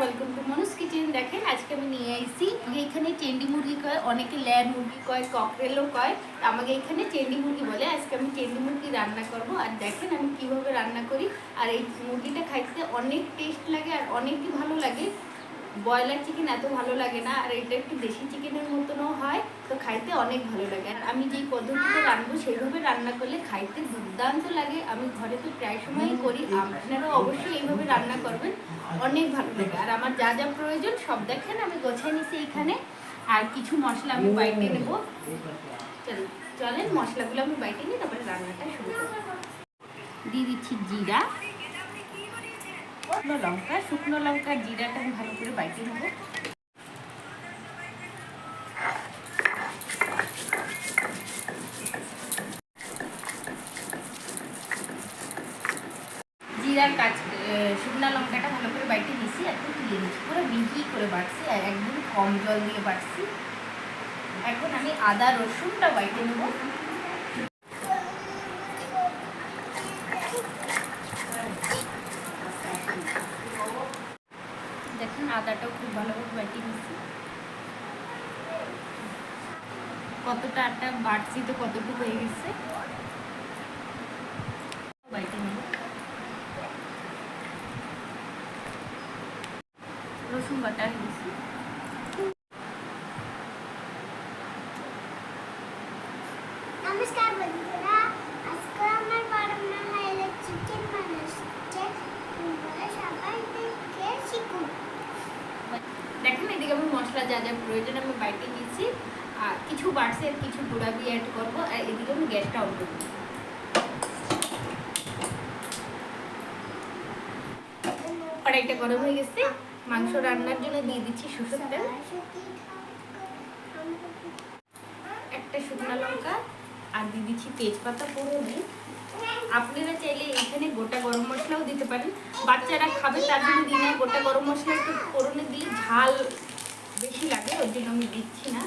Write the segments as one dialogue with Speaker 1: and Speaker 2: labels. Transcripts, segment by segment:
Speaker 1: Welcome to মনুস kitchen. দেখেন, আজকে আমি নিয়ে আইছি। এইখানে চেন্ডি মুরগি কয়, অনেকে লেয়ার মুরগি কয়, ককরেলও কয়। আমাকে এখানে চেন্ডি মুরগি বলে, আজকে আমি চেন্ডি মুরগি রান্না করব। আর দেখেন, আমি কীভাবে রান্না করি। আর এই মুরগিটা খাইতে অনেক টেস্ট লাগে আর অনেকই ভালো লাগে। ব্রয়লার চিকেন এত ভালো লাগে না, আর এটা একটু দেশি চিকেনের মতনও হয়, তো খাইতে অনেক ভালো লাগে। আর আমি যেই পদ্ধতিতে রান্নবো সেইভাবে রান্না করলে খাইতে দুর্দান্ত লাগে। আমি ঘরে তো প্রায় সময়ই করি, আপনারাও অবশ্যই এইভাবে রান্না করবেন, অনেক ভালো লাগে। আর আমার যা যা প্রয়োজন সব দেখেন, আমি গোছাই নিছি এখানে। আর কিছু মশলা আমি বাইটে নেব। চল চলেন মশলাগুলো আমি বাইটে নিই তারপরে রান্নাটা শুরু করব দিয়ে দিচ্ছি জিরা। শুকনো লঙ্কা শুকনো লঙ্কা জিরাটা আমি ভালো করে বাইটে নেব। জিরার কাজ শুকনো লঙ্কাটা ভালো করে বাইটে নিছি একটু তুলে নিচ্ছি পুরো মিহি করে বাটছি, আর একদম কম জল দিয়ে বাটছি। এখন আমি আদা রসুনটা বাইটে নেব দেখুন আদাটাও খুব ভালোভাবে বাইটে নিচ্ছি কতটা বাড়ছি তো কতটুকু হয়ে গেছে? রসুন বাটা গেছে।
Speaker 2: নমস্কার বন্ধুরা আজকে আমার বানানো হলো চিকেন বানাচ্ছে তোমরা সবাই দেখে শিখুন
Speaker 1: দেখেন এদিকে আমি মশলা যা যা প্রয়োজন আমি বাইটে নিচ্ছি আর কিছু আর কিছু গুঁড়াবি অ্যাড করব, আর এদিকে আমি গ্যাসটা অন করব। কড়াইটা গরম হয়ে গেছে। মাংস রান্নার জন্য দিয়ে দিচ্ছি সরষের তেল। একটা শুকনো লঙ্কা, আর দিয়ে দিচ্ছি তেজপাতা ফোড়নে আপনারা চাইলে এখানে গোটা গরম মশলাও দিতে পারেন। বাচ্চারা খাবে তার জন্য দিই গোটা গরম মশলা একটু ফোড়নে দিলে ঝাল বেশি লাগে, ওই জন্য আমি দিচ্ছি না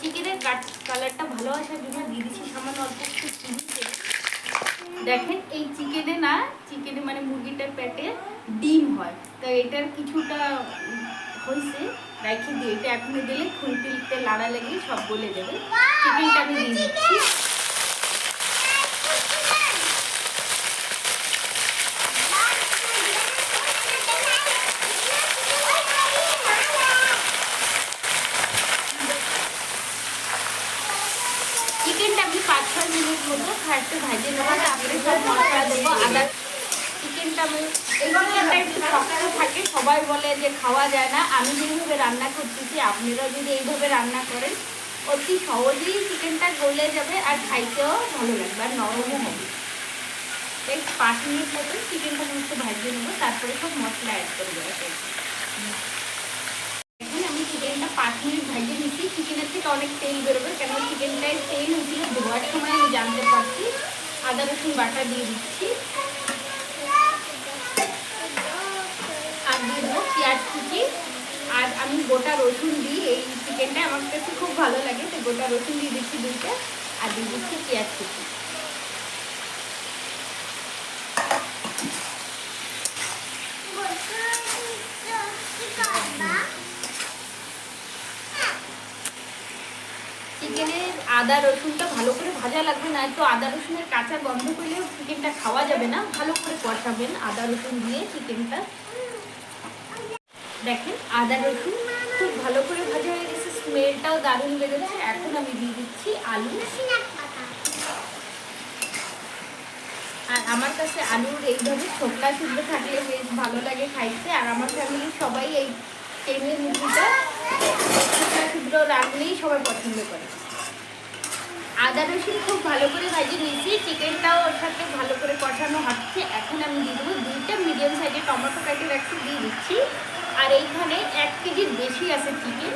Speaker 1: চিকেনের কালারটা ভালো আসার জন্য দিয়ে দিচ্ছি সামান্য অল্প একটু চিনি দেখেন এই চিকেনে না চিকেনে মানে মুরগিটার প্যাটে ডিম হয়। তো এটার কিছুটা হয়েছে রাখি দিয়ে এটা এখনও দিলে খুঁটিতে লাড়া লাগিয়ে সব বলে দেবে। চিকেনটা আমি দিয়ে দিচ্ছি চিকেনটা আমি পাঁচ ছয় মিনিট দেবো থাকে, সবাই বলে যে খাওয়া যায় না আমি যেভাবে রান্না করতেছি, আপনারাও যদি এইভাবে রান্না করেন, অতি সহজেই চিকেনটা গলে যাবে আর খাইতেও ভালো লাগবে, আর নরমও হবে এই পাঁচ মিনিট মতো চিকেনটা একটু ভাজিয়ে নেব, তারপরে সব মশলা অ্যাড করব এতে। এখন আমি চিকেনটা পাঁচ মিনিট ভাজিয়ে নিচ্ছি চিকেনের থেকে অনেক তেল বেরোবে কেন চিকেনটায় তেল দিয়ে ধোয়ার সময় আমি জানতে পারছি। আদা, রসুন, বাটা দিয়ে দিচ্ছি। আর দিয়ে দেবো পেঁয়াজ কুচি। আর আমি গোটা রসুন দিই এই চিকেনটা আমার কাছে খুব ভালো লাগে, তো গোটা রসুন দিয়ে দিচ্ছি দুইটা, আর দিয়ে দিচ্ছি পেঁয়াজ কুচি। আদা রসুনটা ভালো করে ভাজা লাগবে না তো আদা রসুনের কাঁচা গন্ধ করলেও চিকেনটা খাওয়া যাবে না। ভালো করে কষাবেন আদা রসুন দিয়ে চিকেনটা দেখেন, আদা রসুন খুব ভালো করে ভাজা হয়ে গেছে স্মেলটাও দারুণ বেরোচ্ছে এখন আমি দিয়ে দিচ্ছি আলু। আর আমার কাছে আলুর এইভাবে ছোকলা শুদ্ধ থাকলে বেশ ভালো লাগে খাইতে। আর আমার ফ্যামিলির সবাই এই টেনের মুরগিটা ছোকলা শুদ্ধ রাখলেই সবাই পছন্দ করে। আদা রসুন খুব ভালো করে ভাজি নিয়েছি, চিকেনটাও ওর সাথে ভালো করে কষানো হচ্ছে। এখন আমি দিয়ে দেবো দুইটা মিডিয়াম সাইজের টমেটো কাটে রাখছি দিয়ে দিচ্ছি। আর এইখানে এক কেজির বেশি আছে চিকেন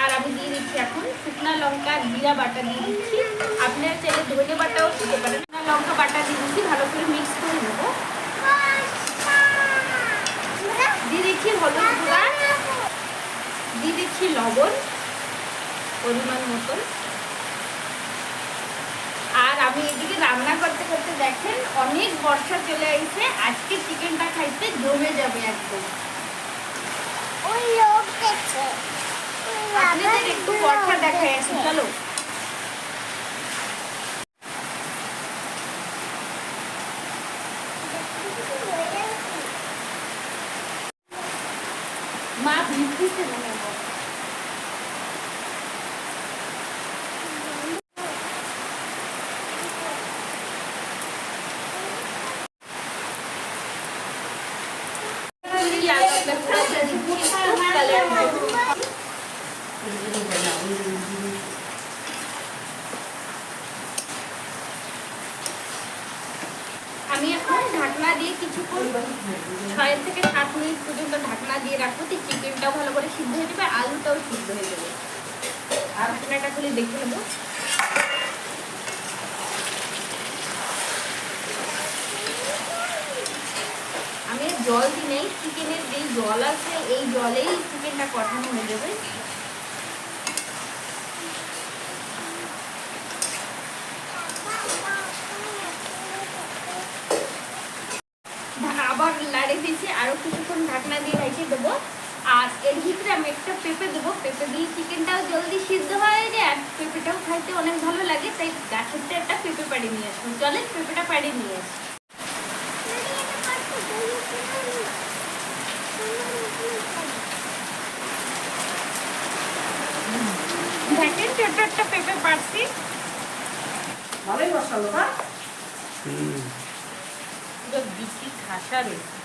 Speaker 1: আর আমি দিয়ে দিচ্ছি এখন শুকনা লঙ্কা, জিরা বাটা দিয়ে দিচ্ছি। আপনারা চাইলে ধনে বাটাও দিতে পারেন। শুকনা লঙ্কা বাটা দিয়ে দিচ্ছি, ভালো করে মিক্স করে নেব। দিয়ে দিচ্ছি হলুদ গুঁড়া, দিয়ে দিচ্ছি লবণ। পরিমাণ মতন। আর আমি এদিকে রান্না করতে করতে দেখেন অনেক বর্ষা চলে আসছে আজকে চিকেনটা খাইতে জমে যাবে একদম। আপনাদের একটু বর্ষা দেখায় আসি চলো। মা ভিজতেছে মনে হয় আমি এখন ঢাকনা দিয়ে কিছুক্ষণ ছয় থেকে সাত মিনিট পর্যন্ত ঢাকনা দিয়ে রাখব তো চিকেনটাও ভালো করে সিদ্ধ হয়ে যাবে, আলুটাও সিদ্ধ হয়ে যাবে। আর ঢাকনাটা খুলে দেখে নেব। জল দিই নেই চিকেনের যেই জল আছে, এই জলেই চিকেনটা কঠানো হয়ে যাবে ঢা- আবার লাড়ে দিয়েছি আরও কিছুক্ষণ ঢাকনা দিয়ে রেখে দেবো। আর এর ভিতরে আমি একটা পেঁপে দেবো। পেঁপে দিয়ে চিকেনটাও জলদি সিদ্ধ হয়ে যায় আর পেঁপেটাও খাইতে অনেক ভালো লাগে তাই গাছের একটা পেঁপে পাড়ি নিয়ে আসব। চলে পেঁপেটা পাড়ি নিয়ে আসি। দেখেন ছোট্ট একটা পেঁপে পাড়ছি।
Speaker 3: ভালোই বসালো না
Speaker 1: পুরো বিচি খাসা রয়েছে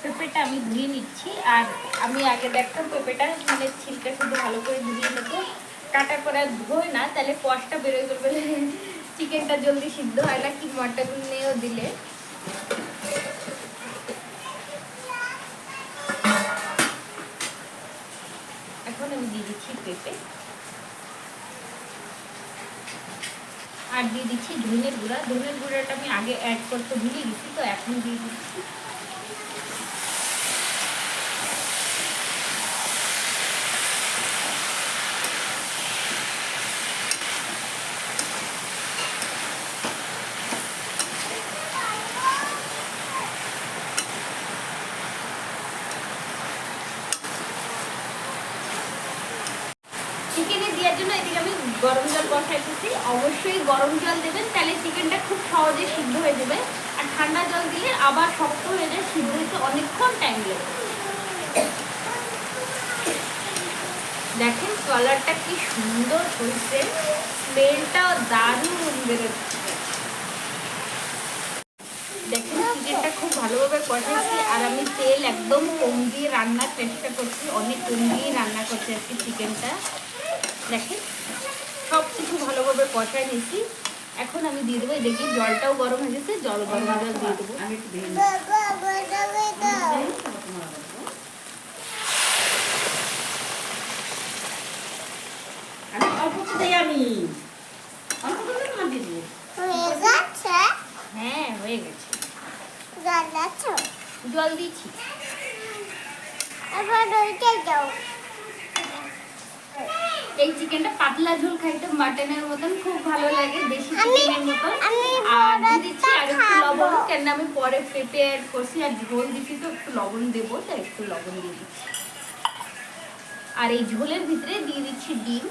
Speaker 1: পেঁপেটা আমি ধুয়ে নিচ্ছি। আর আমি আগে দেখতাম পেঁপেটা মানে ছিলকা শুধু ভালো করে ধুয়ে নেব কাটা করে ধোয় না, তাহলে কষটা বেরোয় যাবে চিকেনটা জলদি সিদ্ধ হয় না, কি মটন নিয়েও দিলে। এখন আমি দিয়ে দিচ্ছি পেঁপে। আর দিয়ে দিচ্ছি ধনের গুঁড়া। ধনের গুঁড়াটা আমি আগে অ্যাড করতে ভুলে গেছি, তো এখন দিয়ে দিচ্ছি চিকেনে দেওয়ার জন্য এদিকে আমি গরম জল বসাইতেছি অবশ্যই গরম জল দেবেন, তাহলে চিকেনটা খুব সহজে সিদ্ধ হয়ে যাবে। আর ঠান্ডা জল দিলে আবার শক্ত হয়ে যায়, সিদ্ধ হতে অনেকক্ষণ টাইম লাগে দেখেন কালারটা কি সুন্দর হয়েছে স্মেলটাও দারুণ বেরোচ্ছে। দেখেন চিকেনটা খুব ভালোভাবে কষাইছি আর আমি তেল একদম কম দিয়ে রান্নার চেষ্টা করছি, অনেক কম দিয়ে রান্না করছি আজকে চিকেনটা। দেখেন সব কিছু ভালোভাবে কষাই নিয়েছি। এখন আমি দিয়ে দেবো এই দেখি জলটাও গরম হয়ে গেছে জল গরম জল দিয়ে দেবো।
Speaker 3: আমি অল্প দেই আমি। অল্প করে দিয়ে?
Speaker 2: হ্যাঁ
Speaker 1: হয়ে গেছে।
Speaker 2: জল
Speaker 1: দিচ্ছি?
Speaker 2: এবার ওইটা যাও
Speaker 1: এই চিকেনটা পাতলা ঝোল খাইতে মাটনের মতন খুব ভালো লাগে দেশি চিকেনের মতন।
Speaker 2: আমি
Speaker 1: আর দিচ্ছি আর একটু লবণ। কেন আমি পরে পেঁপে অ্যাড করছি আর ঝোল দিচ্ছি তো একটু লবণ দেবো তো একটু লবণ দিয়ে দিচ্ছি। আর এই ঝোলের ভিতরে দিয়ে দিচ্ছি ডিম।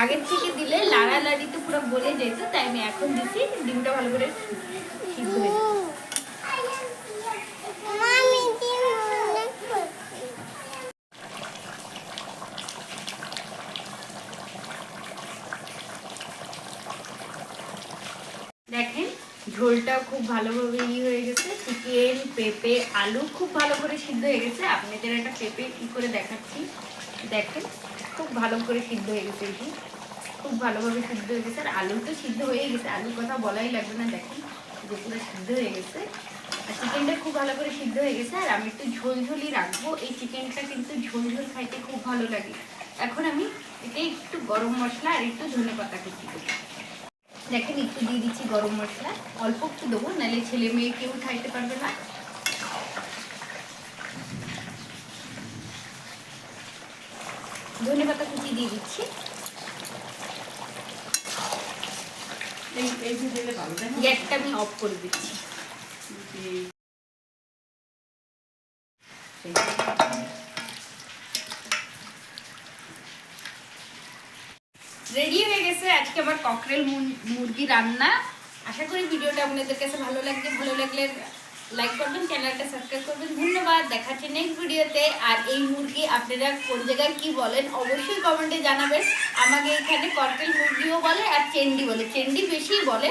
Speaker 1: আগের থেকে দিলে লাড়ালাড়িতে পুরো গলে যেত তাই আমি এখন দিচ্ছি। ডিমটা ভালো করে সিদ্ধ হয়ে যাবে।
Speaker 2: মামি দিন অনেক করছি
Speaker 1: দেখেন ঝোলটা খুব ভালোভাবে ইয়ে হয়ে গেছে। চিকেন পেঁপে আলু খুব ভালো করে সিদ্ধ হয়ে গেছে। আপনাদের একটা পেঁপে কি করে দেখাচ্ছি। দেখেন, খুব ভালো করে সিদ্ধ হয়ে গেছে এটি। খুব ভালোভাবে সিদ্ধ হয়ে গেছে। আর আলু তো সিদ্ধ হয়ে গেছে। আলুর কথা বলাই লাগবে না, দেখেন যে পুরো সিদ্ধ হয়ে গেছে। আর চিকেনটা খুব ভালো করে সিদ্ধ হয়ে গেছে। আর আমি একটু ঝোল ঝোলই রাখব। এই চিকেনটা কিন্তু ঝোল ঝোল খাইতে খুব ভালো লাগে। এখন আমি এতে একটু গরম মশলা আর একটু ধনে পাতা কুচি দেবো দেখেন একটু দিয়ে দিচ্ছি গরম মশলা। অল্প একটু দেবো নাহলে ছেলে মেয়ে কেউ খাইতে পারবে না। ধনে পাতা কুচি দিয়ে দিচ্ছি? গ্যাসটা আমি অফ করে দিচ্ছি। রেডি গেছে আজকে আমার ককরেল মুরগি রান্না। আশা করি ভিডিওটা আপনাদের কাছে ভালো লাগবে ভালো লাগলে লাইক করবেন চ্যানেলটা সাবস্ক্রাইব করবেন। ধন্যবাদ, দেখাচ্ছি নেক্সট ভিডিওতে আর এই মুরগি আপনারা কোন জায়গায় কী বলেন, অবশ্যই কমেন্টে জানাবেন। আমাকে এখানে ককরেল মুরগিও বলে আর চেন্ডি বলে। চেন্ডি বেশি বলে।